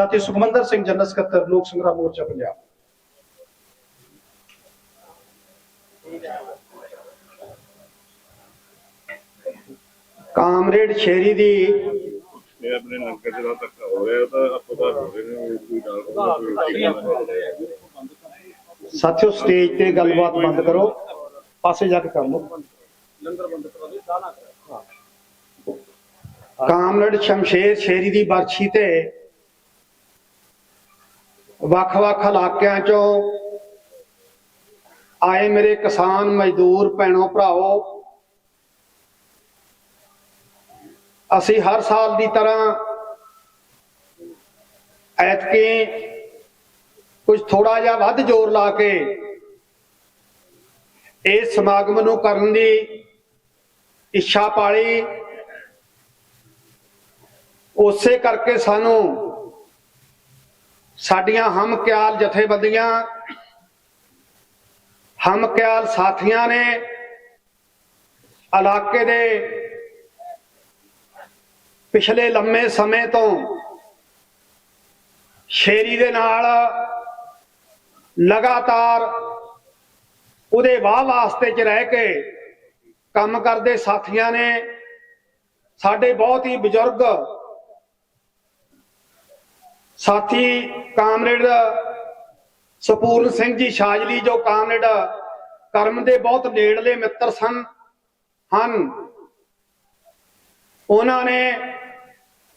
ਸਾਥੀ ਸੁਖਮੰਦਰ ਸਿੰਘ ਜਨਰਲ ਸਕੱਤਰ ਲੋਕ ਸੰਗਰਾਮ ਮੋਰਚਾ ਪੰਜਾਬ। ਕਾਮਰੇਡ ਸ਼ੇਰੀ ਦੀ ਇਹ ਆਪਣੇ ਲੰਕਾ ਜਿਹੜਾ ਧੱਕਾ ਹੋ ਰਿਹਾ ਤਾਂ ਆਪੋ ਦਾ ਹੋ ਰਹੇ ਨੇ ਕੋਈ ਗੱਲ ਨਹੀਂ ਸਾਥੀਓ ਸਟੇਜ ਤੇ ਗੱਲਬਾਤ ਬੰਦ ਕਰੋ। ਪਾਸੇ ਜਾ ਕੇ ਕਰ ਲਓ। ਕਾਮਰੇਡ ਸ਼ਮਸ਼ੇਰ ਸ਼ੇਰੀ ਦੀ ਬਰਛੀ ਤੇ ਵੱਖ-ਵੱਖ ਇਲਾਕਿਆਂ ਚੋਂ ਆਏ ਮੇਰੇ ਕਿਸਾਨ ਮਜ਼ਦੂਰ ਭੈਣੋ ਭਰਾਓ ਅਸੀਂ ਹਰ ਸਾਲ ਦੀ ਤਰ੍ਹਾਂ ਐਤਕੀ ਕੁਝ ਥੋੜਾ ਜਿਹਾ ਵੱਧ ਜ਼ੋਰ ਲਾ ਕੇ ਇਸ ਸਮਾਗਮ ਨੂੰ ਕਰਨ ਦੀ ਇੱਛਾ ਪਾਲੀ। ਉਸੇ ਕਰਕੇ ਸਾਨੂੰ ਸਾਡੀਆਂ ਹਮਕਿਆਲ ਜਥੇਬੰਦੀਆਂ ਹਮਕਿਆਲ ਸਾਥੀਆਂ ਨੇ ਇਲਾਕੇ ਦੇ ਪਿਛਲੇ ਲੰਮੇ ਸਮੇਂ ਤੋਂ ਸ਼ੇਰੀ ਦੇ ਨਾਲ ਲਗਾਤਾਰ ਉਹਦੇ ਵਾਹ ਵਾਸਤੇ ਚ ਰਹਿ ਕੇ ਕੰਮ ਕਰਦੇ ਸਾਥੀਆਂ ਨੇ, ਸਾਡੇ ਬਹੁਤ ਹੀ ਬਜ਼ੁਰਗ ਸਾਥੀ ਕਾਮਰੇਡ ਸਪੂਰਨ ਸਿੰਘ ਜੀ ਸ਼ਾਜਲੀ ਜੋ ਕਾਮਰੇਡ ਕਰਮ ਦੇ ਬਹੁਤ ਨੇੜਲੇ ਮਿੱਤਰ ਸਨ, ਹਨ। ਉਹਨਾਂ ਨੇ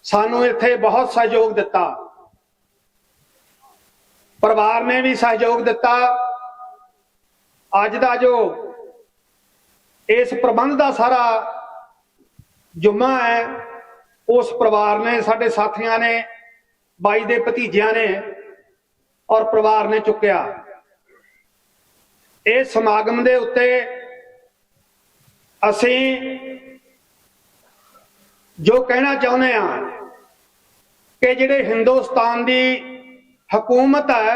ਸਾਨੂੰ ਇੱਥੇ ਬਹੁਤ ਸਹਿਯੋਗ ਦਿੱਤਾ। ਪਰਿਵਾਰ ਨੇ ਵੀ ਸਹਿਯੋਗ ਦਿੱਤਾ। ਅੱਜ ਦਾ ਜੋ ਇਸ ਪ੍ਰਬੰਧ ਦਾ ਸਾਰਾ ਜੁਮਾ ਹੈ, ਉਸ ਪਰਿਵਾਰ ਨੇ, ਸਾਡੇ ਸਾਥੀਆਂ ਨੇ ਬਾਈ ਦੇ ਭਤੀਜਿਆਂ ਨੇ ਔਰ ਪਰਿਵਾਰ ਨੇ ਚੁੱਕਿਆ। ਇਹ ਸਮਾਗਮ ਦੇ ਉੱਤੇ ਅਸੀਂ ਜੋ ਕਹਿਣਾ ਚਾਹੁੰਦੇ ਆ ਕਿ ਜਿਹੜੇ ਹਿੰਦੁਸਤਾਨ ਦੀ ਹਕੂਮਤ ਹੈ,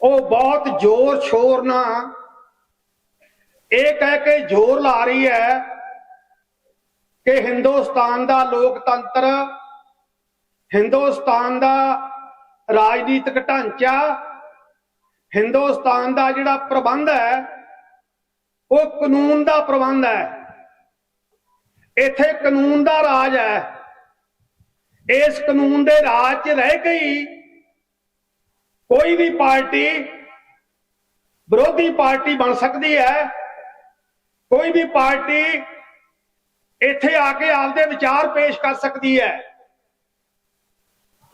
ਉਹ ਬਹੁਤ ਜ਼ੋਰ ਸ਼ੋਰ ਨਾਲ ਇਹ ਕਹਿ ਕੇ ਜ਼ੋਰ ਲਾ ਰਹੀ ਹੈ ਕਿ ਹਿੰਦੁਸਤਾਨ ਦਾ ਲੋਕਤੰਤਰ ਹਿੰਦੁਸਤਾਨ ਦਾ ਰਾਜਨੀਤਿਕ ਢਾਂਚਾ, ਹਿੰਦੁਸਤਾਨ ਦਾ ਜਿਹੜਾ ਪ੍ਰਬੰਧ ਹੈ, ਉਹ ਕਾਨੂੰਨ ਦਾ ਪ੍ਰਬੰਧ ਹੈ। ਇੱਥੇ ਕਾਨੂੰਨ ਦਾ ਰਾਜ ਹੈ। ਇਸ ਕਾਨੂੰਨ ਦੇ ਰਾਜ 'ਚ ਰਹਿ ਕੇ ਹੀ ਕੋਈ ਵੀ ਪਾਰਟੀ, ਵਿਰੋਧੀ ਪਾਰਟੀ ਬਣ ਸਕਦੀ ਹੈ। ਕੋਈ ਵੀ ਪਾਰਟੀ ਇੱਥੇ ਆ ਕੇ ਆਪਦੇ ਵਿਚਾਰ ਪੇਸ਼ ਕਰ ਸਕਦੀ ਹੈ।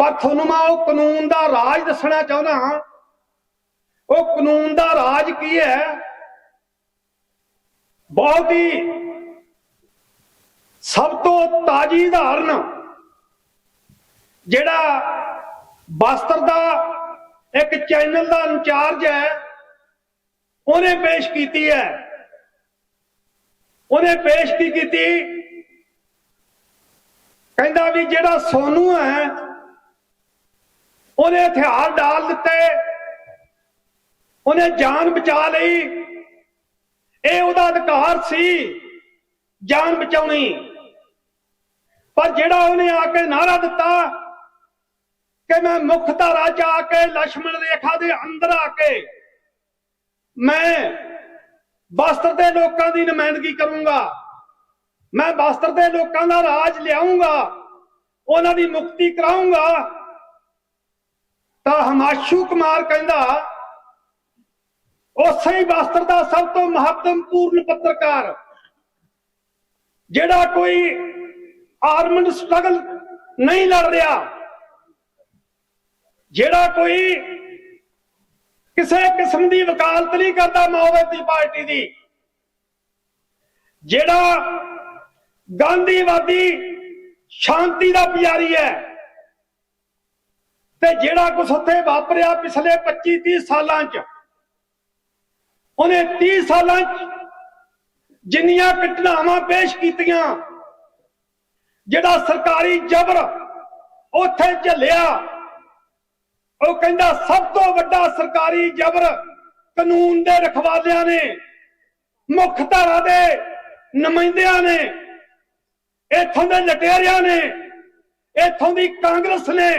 ਪਰ ਤੁਹਾਨੂੰ ਮੈਂ ਉਹ ਕਾਨੂੰਨ ਦਾ ਰਾਜ ਦੱਸਣਾ ਚਾਹੁੰਦਾ ਹਾਂ। ਉਹ ਕਾਨੂੰਨ ਦਾ ਰਾਜ ਕੀ ਹੈ? ਬਹੁਤ ਹੀ ਸਭ ਤੋਂ ਤਾਜੀ ਉਦਾਹਰਨ, ਜਿਹੜਾ ਬਸਤਰ ਦਾ ਇੱਕ ਚੈਨਲ ਦਾ ਇੰਚਾਰਜ ਹੈ, ਉਹਨੇ ਪੇਸ਼ ਕੀਤੀ ਹੈ। ਉਹਨੇ ਪੇਸ਼ ਕੀ ਕੀਤੀ? ਕਹਿੰਦਾ ਵੀ ਜਿਹੜਾ ਸੋਨੂ ਹੈ ਉਹਨੇ ਹਥਿਆਰ ਡਾਲ ਦਿੱਤੇ। ਉਹਨੇ ਜਾਨ ਬਚਾ ਲਈ। ਇਹ ਉਹਦਾ ਅਧਿਕਾਰ ਸੀ, ਜਾਨ ਬਚਾਉਣੀ। ਪਰ ਜਿਹੜਾ ਉਹਨੇ ਆ ਕੇ ਨਾਰਾ ਦਿੱਤਾ ਕਿ ਮੈਂ ਮੁੱਖ ਧਾਰਾ ਚ ਆ ਕੇ ਲక్ష్మణ ਰੇਖਾ ਦੇ ਅੰਦਰ ਆ ਕੇ ਮੈਂ ਬਸਤਰ ਦੇ ਲੋਕਾਂ ਦੀ ਨੁਮਾਇੰਦਗੀ ਕਰੂੰਗਾ, ਮੈਂ ਬਸਤਰ ਦੇ ਲੋਕਾਂ ਦਾ ਰਾਜ ਲਿਆਉਂਗਾ, ਉਹਨਾਂ ਦੀ ਮੁਕਤੀ ਕਰਾਉਂਗਾ ਤਾਂ ਹਮਾਸ਼ੂ ਕੁਮਾਰ ਕਹਿੰਦਾ, ਉਸੇ ਹੀ ਬਸਤਰ ਦਾ ਸਭ ਤੋਂ ਮਹੱਤਵਪੂਰਨ ਪੱਤਰਕਾਰ, ਜਿਹੜਾ ਕੋਈ ਆਰਮਡ ਸਟਰਗਲ ਨਹੀਂ ਲੜ ਰਿਹਾ, ਜਿਹੜਾ ਕੋਈ ਕਿਸੇ ਕਿਸਮ ਦੀ ਵਕਾਲਤ ਨਹੀਂ ਕਰਦਾ ਮਾਓਵਾਦੀ ਪਾਰਟੀ ਦੀ, ਜਿਹੜਾ ਗਾਂਧੀਵਾਦੀ ਸ਼ਾਂਤੀ ਦਾ ਪਿਆਰੀ ਹੈ ਤੇ ਜਿਹੜਾ ਕੁਝ ਉੱਥੇ ਵਾਪਰਿਆ ਪਿਛਲੇ 25 30 ਸਾਲਾਂ 'ਚ, ਉਹਨੇ 30 ਸਾਲਾਂ 'ਚ ਜਿੰਨੀਆਂ ਘਟਨਾਵਾਂ ਪੇਸ਼ ਕੀਤੀਆਂ, ਜਿਹੜਾ ਸਰਕਾਰੀ ਜ਼ਬਰ ਉੱਥੇ ਝੱਲਿਆ, ਉਹ ਕਹਿੰਦਾ ਸਭ ਤੋਂ ਵੱਡਾ ਸਰਕਾਰੀ ਜ਼ਬਰ ਕਾਨੂੰਨ ਦੇ ਰਖਵਾਲਿਆਂ ਨੇ, ਮੁੱਖ ਧਾਰਾ ਦੇ ਨੁਮਾਇੰਦਿਆਂ ਨੇ, ਇੱਥੋਂ ਦੇ ਲਟੇਰਿਆਂ ਨੇ, ਇੱਥੋਂ ਦੀ ਕਾਂਗਰਸ ਨੇ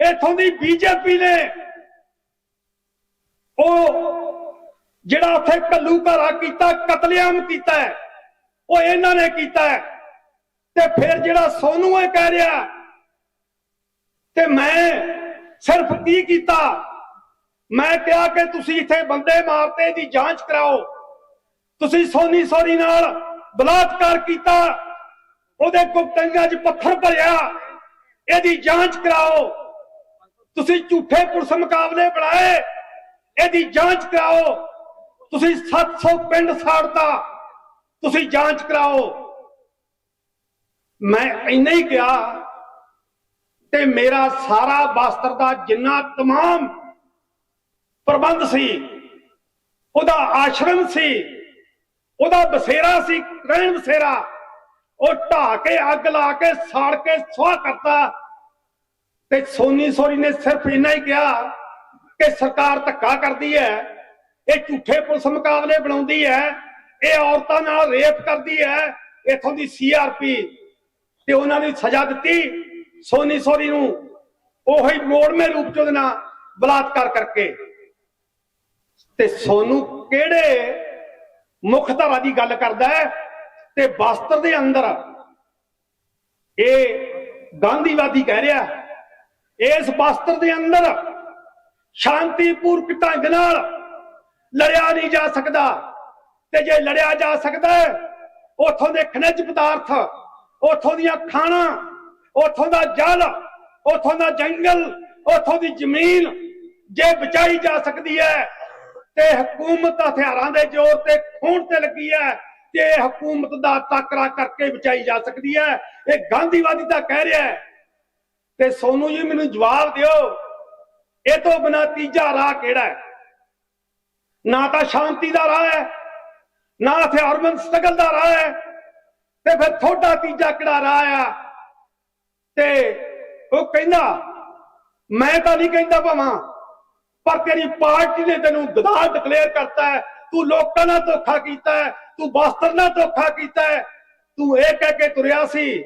ਇਥੋਂ ਦੀ ਬੀਜੇਪੀ ਨੇ ਉਹ ਜਿਹੜਾ ਉੱਥੇ ਕੱਲੂ ਘਰਾ ਕੀਤਾ, ਕਤਲੇਆਮ ਕੀਤਾ ਉਹ ਇਹਨਾਂ ਨੇ ਕੀਤਾ ਤੇ ਫਿਰ ਜਿਹੜਾ ਸੋਨੂ ਇਹ ਕਹਿ ਰਿਹਾ, ਤੇ ਮੈਂ ਸਿਰਫ ਕੀ ਕੀਤਾ? ਮੈਂ ਕਿਹਾ ਕਿ ਤੁਸੀਂ ਇੱਥੇ ਬੰਦੇ ਮਾਰਤੇ ਦੀ ਜਾਂਚ ਕਰਾਓ। ਤੁਸੀਂ ਸੋਨੀ ਸੋਰੀ ਨਾਲ ਬਲਾਤਕਾਰ ਕੀਤਾ, ਉਹਦੇ ਗੁਪਤੰਗਾਂ 'ਚ ਪੱਥਰ ਭਰਿਆ, ਇਹਦੀ ਜਾਂਚ ਕਰਾਓ। ਤੁਸੀਂ ਝੂਠੇ ਪੁਲਿਸ ਮੁਕਾਬਲੇ ਬਣਾਏ ਇਹਦੀ ਜਾਂਚ ਕਰਾਓ ਤੁਸੀਂ 700 ਪਿੰਡ ਸਾੜਤਾ ਤੁਸੀਂ ਜਾਂਚ ਕਰਾਓ ਮੈਂ ਇੰਨਾ ਹੀ ਕਿਹਾ ਤੇ ਮੇਰਾ ਸਾਰਾ ਬਸਤਰ ਦਾ ਜਿੰਨਾ तमाम ਪ੍ਰਬੰਧ ਸੀ ਉਹਦਾ ਆਸ਼ਰਮ ਸੀ ਉਹਦਾ ਬਸੇਰਾ ਸੀ ਰਹਿਣ ਬਸੇਰਾ ਉਹ ਢਾ ਕੇ ਅੱਗ ਲਾ ਕੇ ਸਾੜ ਕੇ ਸੁਆਹ ਕਰਤਾ ਤੇ ਸੋਨੀ ਸੋਰੀ ਨੇ ਸਿਰਫ ਇੰਨਾ ਹੀ ਕਿਹਾ ਕਿ ਸਰਕਾਰ ਧੱਕਾ ਕਰਦੀ ਹੈ, ਇਹ ਝੂਠੇ ਪੁਲਿਸ ਮੁਕਾਬਲੇ ਬਣਾਉਂਦੀ ਹੈ, ਇਹ ਔਰਤਾਂ ਨਾਲ ਰੇਪ ਕਰਦੀ ਹੈ, ਇਥੋਂ ਦੀ ਸੀਆਰਪੀ ਤੇ ਉਹਨਾਂ ਦੀ ਸਜ਼ਾ ਦਿੱਤੀ। ਸੋਨੀ ਸੋਰੀ ਨੂੰ ਉਹੀ ਮੋੜਵੇਂ ਰੂਪ ਚ ਉਹਦੇ ਨਾਲ ਬਲਾਤਕਾਰ ਕਰਕੇ। ਤੇ ਸੋਨੂੰ ਕਿਹੜੇ ਮੁੱਖ ਧਾਰਾ ਦੀ ਗੱਲ ਕਰਦਾ ਤੇ ਬਸਤਰ ਦੇ ਅੰਦਰ ਇਹ ਗਾਂਧੀਵਾਦੀ ਕਹਿ ਰਿਹਾ ਇਸ ਬਸਤਰ ਦੇ ਅੰਦਰ ਸ਼ਾਂਤੀਪੂਰਕ ਢੰਗ ਨਾਲ ਲੜਿਆ ਨਹੀਂ ਜਾ ਸਕਦਾ। ਤੇ ਜੇ ਲੜਿਆ ਜਾ ਸਕਦਾ ਹੈ, ਉਥੋਂ ਦੇ ਖਣਿਜ ਪਦਾਰਥ, ਉਥੋਂ ਦੀਆਂ ਖਾਣਾ, ਉਥੋਂ ਦਾ ਜਲ, ਉਥੋਂ ਦਾ ਜੰਗਲ, ਉਥੋਂ ਦੀ ਜ਼ਮੀਨ ਜੇ ਬਚਾਈ ਜਾ ਸਕਦੀ ਹੈ, ਤੇ ਹਕੂਮਤ ਹਥਿਆਰਾਂ ਦੇ ਜ਼ੋਰ ਤੇ ਖੂਨ ਤੇ ਲੱਗੀ ਹੈ ਤੇ ਹਕੂਮਤ ਦਾ ਟਾਕਰਾ ਕਰਕੇ ਬਚਾਈ ਜਾ ਸਕਦੀ ਹੈ। ਇਹ ਗਾਂਧੀਵਾਦੀ ਤਾਂ ਕਹਿ ਰਿਹਾ ਹੈ ਤੇ ਸੋਨੂ ਜੀ ਮੈਨੂੰ ਜਵਾਬ ਦਿਓ, ਇਹ ਤੋਂ ਬਿਨਾ ਤੀਜਾ ਰਾਹ ਕਿਹੜਾ ਹੈ? ਨਾ ਤਾਂ ਸ਼ਾਂਤੀ ਦਾ ਰਾਹ ਹੈ, ਨਾ ਹਥਿਆਰਬੰਦ ਸਟਰਗਲ ਦਾ ਰਾਹ ਹੈ, ਤੇ ਫਿਰ ਤੁਹਾਡਾ ਤੀਜਾ ਕਿਹੜਾ ਰਾਹ ਆ? ਤੇ ਉਹ ਕਹਿੰਦਾ, ਮੈਂ ਤਾਂ ਨਹੀਂ ਕਹਿੰਦਾ ਭਾਵਾਂ, ਪਰ ਤੇਰੀ ਪਾਰਟੀ ਨੇ ਤੈਨੂੰ ਗਦਾਰ ਡਿਕਲੇਅਰ ਕਰਤਾ ਹੈ, ਤੂੰ ਲੋਕਾਂ ਨਾਲ ਧੋਖਾ ਕੀਤਾ ਹੈ, ਤੂੰ ਬਸਤਰ ਨਾਲ ਧੋਖਾ ਕੀਤਾ ਹੈ, ਤੂੰ ਇਹ ਕਹਿ ਕੇ ਤੁਰਿਆ ਸੀ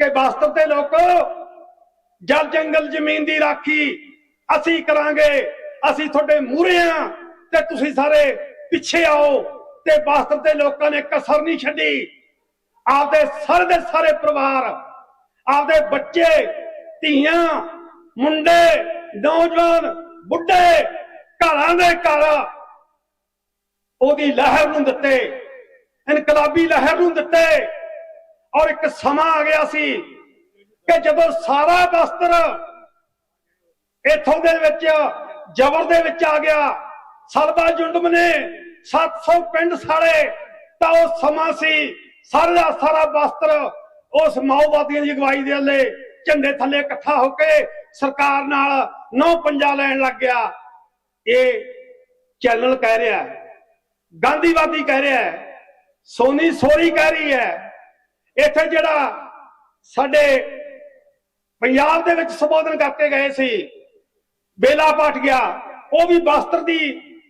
ਕਿ ਬਸਤਰ ਤੇ ਲੋਕੋ ਜਲ ਜੰਗਲ ਜ਼ਮੀਨ ਦੀ ਰਾਖੀ ਅਸੀਂ ਕਰਾਂਗੇ, ਅਸੀਂ ਤੁਹਾਡੇ ਮੂਹਰੇ ਆ ਤੇ ਤੁਸੀਂ ਸਾਰੇ ਪਿੱਛੇ ਆਓ ਤੇ ਬਸਤਰ ਦੇ ਲੋਕਾਂ ਨੇ ਕਸਰ ਨਹੀਂ ਛੱਡੀ। ਆਪਦੇ ਸਾਰੇ ਦੇ ਸਾਰੇ ਪਰਿਵਾਰ, ਆਪਦੇ ਬੱਚੇ, ਧੀਆਂ, ਮੁੰਡੇ, ਨੌਜਵਾਨ, ਬੁੱਢੇ, ਘਰਾਂ ਦੇ ਘਰ ਉਹਦੀ ਲਹਿਰ ਨੂੰ ਦਿੱਤੇ, ਇਨਕਲਾਬੀ ਲਹਿਰ ਨੂੰ ਦਿੱਤੇ ਔਰ ਇੱਕ ਸਮਾਂ ਆ ਗਿਆ ਸੀ ਕਿ ਜਦੋਂ ਸਾਰਾ ਬਸਤਰ ਇਥੋਂ ਦੇ ਵਿੱਚ, ਜ਼ਬਰ ਦੇ ਵਿੱਚ ਆ ਗਿਆ ਸਲਵਾ ਜੁੰਡਮ ਨੇ 700 ਪਿੰਡ ਸਾੜੇ, ਤਾਂ ਉਹ ਸਮਾਂ ਸੀ, ਸਾਰਾ ਸਾਰਾ ਬਸਤਰ ਉਸ ਮਾਓਵਾਦੀਆਂ ਦੀ ਅਗਵਾਈ ਦੇ ਥੱਲੇ ਝੰਡੇ ਥੱਲੇ ਇਕੱਠਾ ਹੋ ਕੇ ਸਰਕਾਰ ਨਾਲ ਨੌ ਪੰਜਾ ਲੈਣ ਲੱਗ ਗਿਆ। ਇਹ ਚੈਨਲ ਕਹਿ ਰਿਹਾ ਗਾਂਧੀਵਾਦੀ ਕਹਿ ਰਿਹਾ ਸੋਨੀ ਸੋਰੀ ਕਹਿ ਰਹੀ ਹੈ। ਇੱਥੇ ਜਿਹੜਾ ਸਾਡੇ ਪੰਜਾਬ ਦੇ ਵਿੱਚ ਸੰਬੋਧਨ ਕਰਕੇ ਗਏ ਸੀ। ਬੇਲਾ ਪਾਟ ਗਿਆ। ਉਹ ਵੀ ਬਸਤਰ ਦੀ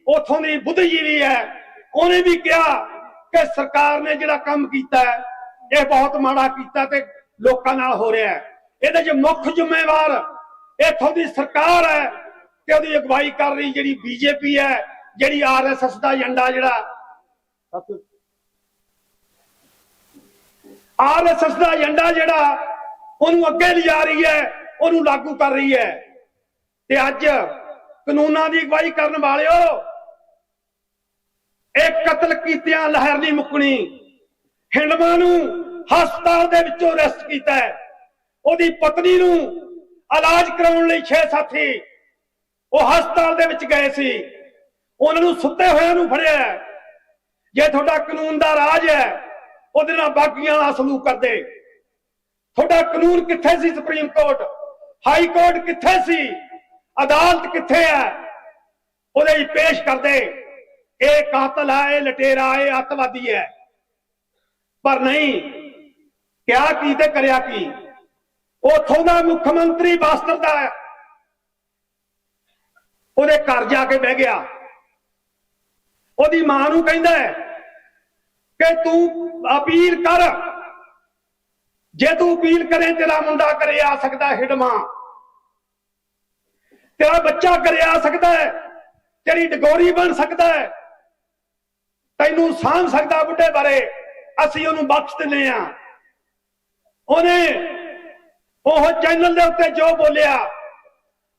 ਉਥੋਂ ਦੀ ਬੁੱਧੀਜੀਵੀ ਹੈ। ਉਹਨੇ ਵੀ ਕਿਹਾ ਕਿ ਸਰਕਾਰ ਨੇ ਜਿਹੜਾ ਕੰਮ ਕੀਤਾ ਹੈ ਇਹ ਬਹੁਤ ਮਾੜਾ ਕੀਤਾ ਤੇ ਲੋਕਾਂ ਨਾਲ ਹੋ ਰਿਹਾ ਹੈ। ਇਹਦੇ 'ਚ ਮੁੱਖ ਜ਼ਿੰਮੇਵਾਰ ਇਥੋਂ ਦੀ ਸਰਕਾਰ ਹੈ ਤੇ ਉਹਦੀ ਅਗਵਾਈ ਕਰ ਰਹੀ ਜਿਹੜੀ ਬੀਜੇਪੀ ਹੈ ਜਿਹੜੀ ਆਰਐਸਐਸ ਦਾ ਏਜੰਡਾ ਜਿਹੜਾ। ਆਰਐਸਐਸ ਦਾ ਏਜੰਡਾ ਜਿਹੜਾ ਉਹਨੂੰ ਅੱਗੇ ਲਿਜਾ ਰਹੀ ਹੈ, ਉਹਨੂੰ ਲਾਗੂ ਕਰ ਰਹੀ ਹੈ। ਤੇ ਅੱਜ ਕਾਨੂੰਨਾਂ ਦੀ ਅਗਵਾਈ ਕਰਨ ਵਾਲਿਓ, ਇਹ ਕਤਲ ਕੀਤਿਆਂ ਲਹਿਰ ਨਹੀਂ ਮੁੱਕਣੀ। ਹਿੰਡਮਾ ਨੂੰ ਹਸਪਤਾਲ ਦੇ ਵਿੱਚੋਂ ਅਰੈਸਟ ਕੀਤਾ ਹੈ। ਉਹਦੀ ਪਤਨੀ ਨੂੰ ਇਲਾਜ ਕਰਾਉਣ ਲਈ ਛੇ ਸਾਥੀ ਉਹ ਹਸਪਤਾਲ ਦੇ ਵਿੱਚ ਗਏ ਸੀ। ਉਹਨਾਂ ਨੂੰ ਸੁੱਤੇ ਹੋਇਆਂ ਨੂੰ ਫੜਿਆ ਜੇ ਤੁਹਾਡਾ ਕਾਨੂੰਨ ਦਾ ਰਾਜ ਹੈ, ਉਹਦੇ ਨਾਲ ਬਾਕੀਆਂ ਨਾਲ ਸਲੂਕ ਕਰਦੇ। ਤੁਹਾਡਾ ਕਾਨੂੰਨ ਕਿੱਥੇ ਸੀ ਸੁਪਰੀਮ ਕੋਰਟ? ਹਾਈ ਕੋਰਟ ਕਿੱਥੇ ਸੀ? ਅਦਾਲਤ ਕਿੱਥੇ ਹੈ? ਉਹਦੇ ਹੀ ਪੇਸ਼ ਕਰਦੇ, ਇਹ ਕਾਤਲ ਹੈ, ਇਹ ਲਟੇਰਾ ਹੈ ਇਹ ਅੱਤਵਾਦੀ ਹੈ। ਪਰ ਨਹੀਂ, ਕਿਆ ਕੀ ਤੇ ਕਰਿਆ ਕੀ? ਉਥੋਂ ਦਾ ਮੁੱਖ ਮੰਤਰੀ ਬਾਸਤਰ ਦਾ ਹੈ। ਉਹਦੇ ਘਰ ਜਾ ਕੇ ਬਹਿ ਗਿਆ। ਉਹਦੀ ਮਾਂ ਨੂੰ ਕਹਿੰਦਾ ਹੈ ਕਿ ਤੂੰ ਅਪੀਲ ਕਰ। ਜੇ ਤੂੰ ਅਪੀਲ ਕਰੇ ਤੇਰਾ ਮੁੰਡਾ ਕਰੇ ਆ ਸਕਦਾ ਹਿਡਮਾ। ਤੇਰਾ ਬੱਚਾ ਘਰੇ ਆ ਸਕਦਾ ਹੈ, ਤੇਰੀ ਡਗੋਰੀ ਬਣ ਸਕਦਾ ਹੈ। ਤੈਨੂੰ ਸਾਂਭ ਸਕਦਾ ਬੁੱਢੇ ਬਾਰੇ। ਅਸੀਂ ਉਹਨੂੰ ਬਖਸ਼ ਦਿੰਦੇ ਆ ਉਹਨੇ ਉਹ ਚੈਨਲ ਦੇ ਉੱਤੇ ਜੋ ਬੋਲਿਆ,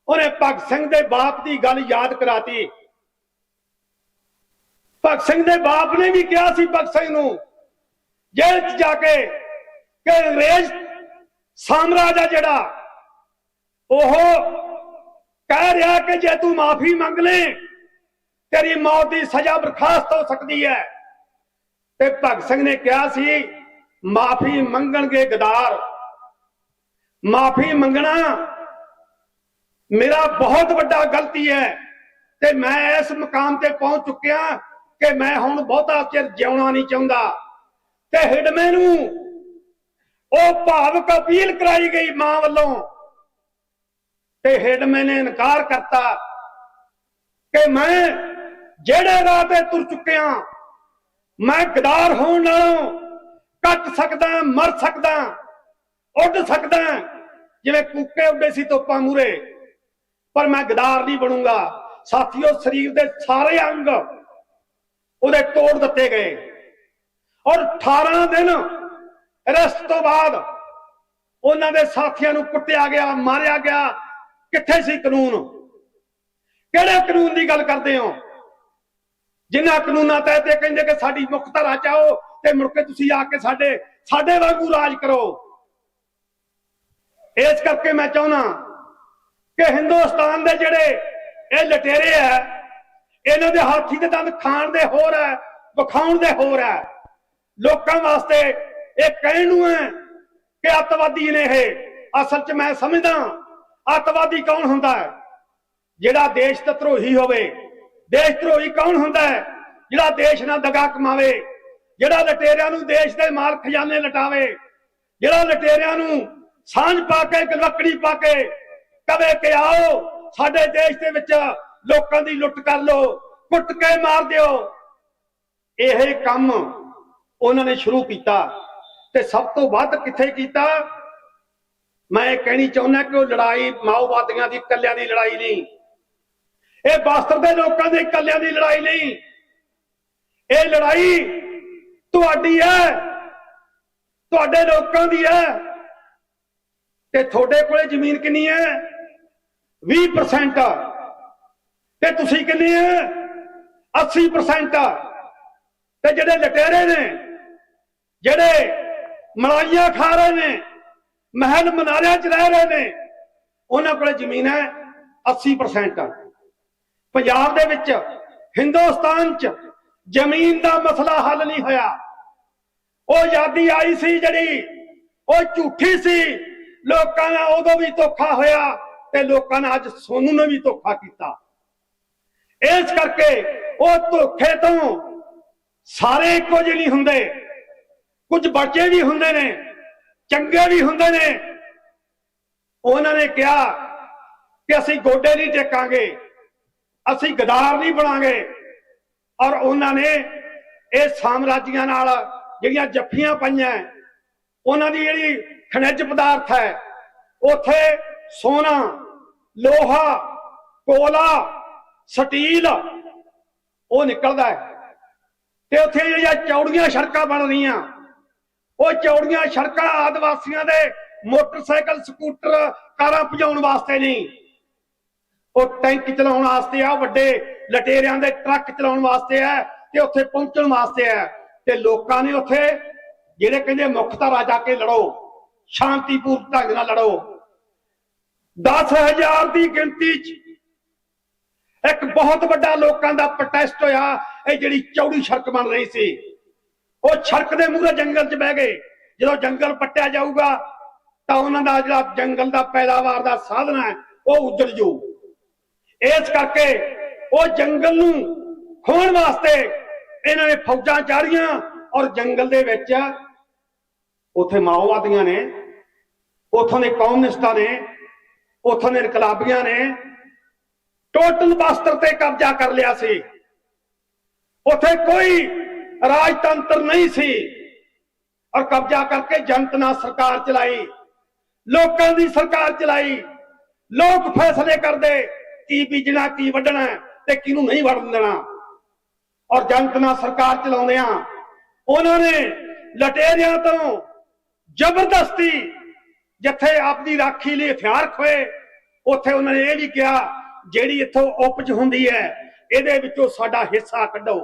ਉਹਨੇ ਭਗਤ ਸਿੰਘ ਦੇ ਬਾਪ ਦੀ ਗੱਲ ਯਾਦ ਕਰਾਤੀ। ਭਗਤ ਸਿੰਘ ਦੇ ਬਾਪ ਨੇ ਵੀ ਕਿਹਾ ਸੀ ਭਗਤ ਸਿੰਘ ਨੂੰ, ਜੇਲ੍ਹ 'ਚ ਜਾ ਕੇ ਕਿ ਅੰਗਰੇਜ਼ ਸਾਮਰਾਜ ਆ ਜਿਹੜਾ, ਉਹ ਕਹਿ ਰਿਹਾ ਕਿ ਜੇ ਤੂੰ ਮਾਫੀ ਮੰਗ ਲੈ, ਤੇਰੀ ਮੌਤ ਦੀ ਸਜ਼ਾ ਬਰਖਾਸਤ ਹੋ ਸਕਦੀ ਹੈ। ਤੇ ਭਗਤ ਸਿੰਘ ਨੇ ਕਿਹਾ ਸੀ, ਮਾਫੀ ਮੰਗਣਗੇ ਗਦਾਰ। ਮਾਫੀ ਮੰਗਣਾ ਮੇਰਾ ਬਹੁਤ ਵੱਡਾ ਗਲਤੀ ਹੈ ਤੇ ਮੈਂ ਇਸ ਮੁਕਾਮ ਤੇ ਪਹੁੰਚ ਚੁੱਕਿਆ ਕਿ ਮੈਂ ਹੁਣ ਬਹੁਤਾ ਚਿਰ ਜਿਉਣਾ ਨਹੀਂ ਚਾਹੁੰਦਾ। ਤੇ ਹਿਡਮੇ ਨੂੰ ਉਹ ਭਾਵਕ ਅਪੀਲ ਕਰਾਈ ਗਈ ਮਾਂ ਵੱਲੋਂ। ਤੇ ਹਿਡਮੇ ਨੇ ਇਨਕਾਰ ਕਰਤਾ ਕਿ ਮੈਂ ਜਿਹੜੇ ਰਾਹ ਤੇ ਤੁਰ ਚੁੱਕਿਆ, ਮੈਂ ਗਦਾਰ ਹੋਣ ਨਾਲੋਂ ਕੱਟ ਸਕਦਾ, ਮਰ ਸਕਦਾ, ਉੱਡ ਸਕਦਾ, ਜਿਵੇਂ ਕੂਕੇ ਉੱਡੇ ਸੀ ਤੋਪਾਂ ਮੂਰੇ ਪਰ ਮੈਂ ਗਦਾਰ ਨਹੀਂ ਬਣੂੰਗਾ। ਸਾਥੀਓ, ਸਰੀਰ ਦੇ ਸਾਰੇ ਅੰਗ ਉਹਦੇ ਤੋੜ ਦਿੱਤੇ ਗਏ। ਔਰ 18 ਦਿਨ ਰਸਤ ਤੋਂ ਬਾਅਦ ਉਹਨਾਂ ਦੇ ਸਾਥੀਆਂ ਨੂੰ ਕੁੱਟਿਆ ਗਿਆ, ਮਾਰਿਆ ਗਿਆ। ਕਿੱਥੇ ਸੀ ਕਾਨੂੰਨ? ਕਿਹੜੇ ਕਾਨੂੰਨ ਦੀ ਗੱਲ ਕਰਦੇ ਹੋ? ਜਿਨ੍ਹਾਂ ਕਾਨੂੰਨਾਂ ਤਹਿਤ ਇਹ ਕਹਿੰਦੇ ਕਿ ਸਾਡੀ ਮੁੱਖ ਧਾਰਾ ਚਾਹੋ ਤੇ ਮੁੜ ਕੇ ਤੁਸੀਂ ਆ ਕੇ ਸਾਡੇ ਸਾਡੇ ਵਾਂਗੂ ਰਾਜ ਕਰੋ। ਇਸ ਕਰਕੇ ਮੈਂ ਚਾਹੁੰਦਾ ਕਿ ਹਿੰਦੁਸਤਾਨ ਦੇ ਜਿਹੜੇ ਇਹ ਲਟੇਰੇ ਆ ਇਹਨਾਂ ਦੇ ਹਾਥੀ ਦੇ ਦੰਦ ਖਾਣ ਦੇ ਹੋਰ ਹੈ, ਵਿਖਾਉਣ ਦੇ ਹੋਰ ਹੈ। ਲੋਕਾਂ ਵਾਸਤੇ ਇਹ ਕਹਿਣ ਨੂੰ ਹੈ ਕਿ ਅੱਤਵਾਦੀ ਨੇ ਇਹ। ਅਸਲ 'ਚ ਮੈਂ ਸਮਝਦਾ ਅੱਤਵਾਦੀ ਕੌਣ ਹੁੰਦਾ ਹੈ? ਜਿਹੜਾ ਦੇਸ਼ ਦਾ ਧਰੋਹੀ ਹੋਵੇ। ਦੇਸ਼ ਧਰੋਹੀ ਕੌਣ ਹੁੰਦਾ ਹੈ? ਜਿਹੜਾ ਦੇਸ਼ ਨਾਲ ਦਗਾ ਕਮਾਵੇ। ਜਿਹੜਾ ਲਟੇਰਿਆਂ ਨੂੰ ਦੇਸ਼ ਦੇ ਮਾਲ ਖਜ਼ਾਨੇ ਲਟਾਵੇ। ਜਿਹੜਾ ਲਟੇਰਿਆਂ ਨੂੰ ਸਾਂਝ ਪਾ ਕੇ ਲੱਕੜੀ ਪਾ ਕੇ ਕਵੇ ਕਿ ਆਓ, ਸਾਡੇ ਦੇਸ਼ ਦੇ ਵਿੱਚ ਲੋਕਾਂ ਦੀ ਲੁੱਟ ਕਰ ਲਓ, ਕੁੱਟ ਕੇ ਮਾਰ ਦਿਓ। ਇਹ ਕੰਮ ਉਹਨਾਂ ਨੇ ਸ਼ੁਰੂ ਕੀਤਾ। ਤੇ ਸਭ ਤੋਂ ਵੱਧ ਕਿੱਥੇ ਕੀਤਾ? ਮੈਂ ਇਹ ਕਹਿਣੀ ਚਾਹੁੰਦਾ ਕਿ ਉਹ ਲੜਾਈ ਮਾਓਵਾਦੀਆਂ ਦੀ, ਇਕੱਲਿਆਂ ਦੀ ਲੜਾਈ ਨਹੀਂ। ਇਹ ਬਸਤਰ ਦੇ ਲੋਕਾਂ ਦੇ ਇਕੱਲਿਆਂ ਦੀ ਲੜਾਈ ਨਹੀਂ। ਇਹ ਲੜਾਈ ਤੁਹਾਡੀ ਹੈ, ਤੁਹਾਡੇ ਲੋਕਾਂ ਦੀ ਹੈ। ਤੇ ਤੁਹਾਡੇ ਕੋਲੇ ਜ਼ਮੀਨ ਕਿੰਨੀ ਹੈ? 20% ਤੇ ਤੁਸੀਂ ਕਿੰਨੇ ਹੈ 80% ਤੇ ਜਿਹੜੇ ਲਟੇਰੇ ਨੇ, ਜਿਹੜੇ ਮਲਾਈਆਂ ਖਾ ਰਹੇ ਨੇ, ਮਹਿਲ ਮਨਾਰਿਆਂ 'ਚ ਰਹਿ ਰਹੇ ਨੇ, ਉਹਨਾਂ ਕੋਲੇ ਜ਼ਮੀਨ ਹੈ 80% ਪੰਜਾਬ ਦੇ ਵਿੱਚ, ਹਿੰਦੁਸਤਾਨ 'ਚ ਜ਼ਮੀਨ ਦਾ ਮਸਲਾ ਹੱਲ ਨਹੀਂ ਹੋਇਆ। ਉਹ ਆਜ਼ਾਦੀ ਆਈ ਸੀ ਜਿਹੜੀ, ਉਹ ਝੂਠੀ ਸੀ। ਲੋਕਾਂ ਨਾਲ ਉਦੋਂ ਵੀ ਧੋਖਾ ਹੋਇਆ ਤੇ ਲੋਕਾਂ ਨੇ ਅੱਜ ਸੋਨੂੰ ਨੇ ਵੀ ਧੋਖਾ ਕੀਤਾ। ਇਸ ਕਰਕੇ ਉਹ ਧੋਖੇ ਤੋਂ ਸਾਰੇ ਇੱਕੋ ਜਿਹੇ ਨਹੀਂ ਹੁੰਦੇ। ਕੁਝ ਬੱਚੇ ਵੀ ਹੁੰਦੇ ਨੇ, ਚੰਗੇ ਵੀ ਹੁੰਦੇ ਨੇ। ਉਹਨਾਂ ਨੇ ਕਿਹਾ ਕਿ ਅਸੀਂ ਗੋਡੇ ਨਹੀਂ ਟੇਕਾਂਗੇ, ਅਸੀਂ ਗਦਾਰ ਨਹੀਂ ਬਣਾਂਗੇ। ਔਰ ਉਹਨਾਂ ਨੇ ਇਹ ਸਾਮਰਾਜੀਆਂ ਨਾਲ ਜਿਹੜੀਆਂ ਜੱਫੀਆਂ ਪਾਈਆਂ, ਉਹਨਾਂ ਦੀ ਜਿਹੜੀ ਖਣਿਜ ਪਦਾਰਥ ਹੈ, ਉਥੇ ਸੋਨਾ, ਲੋਹਾ, ਕੋਲਾ, ਸਟੀਲ, ਉਹ ਨਿਕਲਦਾ ਹੈ। ਤੇ ਉੱਥੇ ਜਿਹੜੀਆਂ ਚੌੜੀਆਂ ਸੜਕਾਂ ਬਣ ਰਹੀਆਂ ਉਹ ਚੌੜੀਆਂ ਸੜਕਾਂ ਆਦਿਵਾਸੀਆਂ ਦੇ ਮੋਟਰਸਾਈਕਲ, ਸਕੂਟਰ, ਕਾਰਾਂ ਭਜਾਉਣ ਵਾਸਤੇ ਨਹੀਂ। ਉਹ ਟੈਂਕ ਚਲਾਉਣ ਵਾਸਤੇ ਆ, ਵੱਡੇ ਲਟੇਰਿਆਂ ਦੇ ਟਰੱਕ ਚਲਾਉਣ ਵਾਸਤੇ ਹੈ ਤੇ ਉੱਥੇ ਪਹੁੰਚਣ ਵਾਸਤੇ ਹੈ ਤੇ ਲੋਕਾਂ ਨੇ ਉੱਥੇ ਜਿਹੜੇ ਕਹਿੰਦੇ ਮੁੱਖ ਧਾਰਾ ਜਾ ਕੇ ਲੜੋ, ਸ਼ਾਂਤੀਪੂਰਨ ਢੰਗ ਨਾਲ ਲੜੋ। 10000 ਦੀ ਗਿਣਤੀ 'ਚ ਇੱਕ ਬਹੁਤ ਵੱਡਾ ਲੋਕਾਂ ਦਾ ਪ੍ਰੋਟੈਸਟ ਹੋਇਆ, ਇਹ ਜਿਹੜੀ ਚੌੜੀ ਸੜਕ ਬਣ ਰਹੀ ਸੀ। ਉਹ ਸੜਕ ਦੇ ਮੂਹਰੇ ਜੰਗਲ 'ਚ ਬਹਿ ਗਏ। ਜਦੋਂ ਜੰਗਲ ਪੱਟਿਆ ਜਾਊਗਾ, ਤਾਂ ਉਹਨਾਂ ਦਾ ਜਿਹੜਾ ਜੰਗਲ ਦਾ ਪੈਦਾਵਾਰ ਦਾ ਸਾਧਨ ਹੈ, ਉਹ ਉੱਜੜ ਜੂ ਇਸ ਕਰਕੇ ਉਹ ਜੰਗਲ ਨੂੰ ਖੋਣ ਵਾਸਤੇ ਇਹਨਾਂ ਨੇ ਫੌਜਾਂ ਚਾੜੀਆਂ ਔਰ ਜੰਗਲ ਦੇ ਵਿੱਚ ਉਥੇ ਮਾਓਵਾਦੀਆਂ ਨੇ, ਉਥੋਂ ਦੇ ਕਮਿਊਨਿਸਟਾਂ ਨੇ, ਉਥੋਂ ਦੇ ਇਨਕਲਾਬੀਆਂ ਨੇ ਟੋਟਲ ਬਸਤਰ ਤੇ ਕਬਜ਼ਾ ਕਰ ਲਿਆ ਸੀ। ਉਥੇ ਕੋਈ ਰਾਜਤੰਤਰ ਨਹੀਂ ਸੀ। ਔਰ ਕਬਜ਼ਾ ਕਰਕੇ ਜਨਤ ਨਾਲ ਸਰਕਾਰ ਚਲਾਈ। ਲੋਕਾਂ ਦੀ ਸਰਕਾਰ ਚਲਾਈ। ਲੋਕ ਫੈਸਲੇ ਕਰਦੇ, ਕੀ ਬੀਜਣਾ, ਕੀ ਵੱਢਣਾ ਤੇ ਕਿਹਨੂੰ ਨਹੀਂ ਵੜਨ ਦੇਣਾ। ਔਰ ਜਨਤ ਨਾਲ ਸਰਕਾਰ ਚਲਾਉਂਦੇ ਆ ਉਹਨਾਂ ਨੇ ਲਟੇਰਿਆਂ ਤੋਂ ਜ਼ਬਰਦਸਤੀ ਜਿੱਥੇ ਆਪਣੀ ਰਾਖੀ ਲਈ ਹਥਿਆਰ ਖੋਏ, ਉੱਥੇ ਉਹਨਾਂ ਨੇ ਇਹ ਵੀ ਕਿਹਾ, ਜਿਹੜੀ ਇੱਥੋਂ ਉਪਜ ਹੁੰਦੀ ਹੈ, ਇਹਦੇ ਵਿੱਚੋਂ ਸਾਡਾ ਹਿੱਸਾ ਕੱਢੋ।